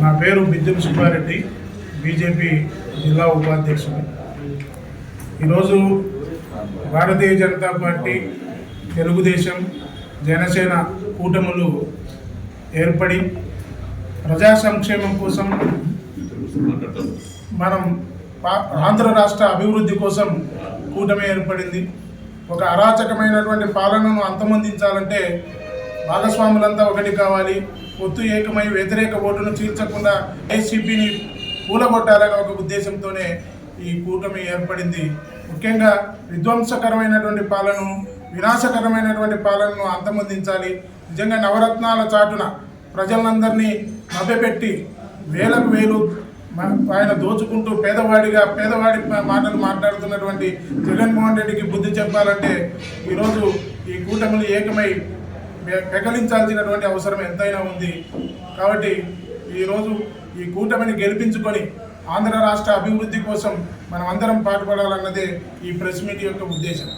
నా పేరు బిద్దుల సుబ్బారెడ్డి బీజేపీ జిల్లా ఉపాధ్యక్షుడు. ఈరోజు భారతీయ జనతా పార్టీ తెలుగుదేశం జనసేన కూటములు ఏర్పడి ప్రజా సంక్షేమం కోసం మనం పా- ఆంధ్ర రాష్ట్ర అభివృద్ధి కోసం కూటమి ఏర్పడింది. ఒక అరాచకమైనటువంటి పాలనను అంతమొందించాలంటే భాగస్వాములంతా ఒకటి కావాలి. ఒత్తు ఏకమై వ్యతిరేక ఓటును చీల్చకుండా ఏసీపీని కూలగొట్టాలనే ఒక ఉద్దేశంతోనే ఈ కూటమి ఏర్పడింది. ముఖ్యంగా విధ్వంసకరమైనటువంటి పాలనను వినాశకరమైనటువంటి పాలనను అంతమొందించాలి. నిజంగా నవరత్నాల చాటున ప్రజలందరినీ మభ్యపెట్టి వేలకు వేలు ఆయన దోచుకుంటూ పేదవాడిగా పేదవాడి మాటలు మాట్లాడుతున్నటువంటి జగన్మోహన్ రెడ్డికి బుద్ధి చెప్పాలంటే ఈరోజు ఈ కూటమిలు ఏకమై పెకలించాల్సినటువంటి అవసరం ఎంతైనా ఉంది. కాబట్టి ఈరోజు ఈ కూటమిని గెలిపించుకొని ఆంధ్ర రాష్ట్ర అభివృద్ధి కోసం మనం అందరం పాటుపడాలన్నదే ఈ ప్రెస్ మీట్ యొక్క ఉద్దేశం.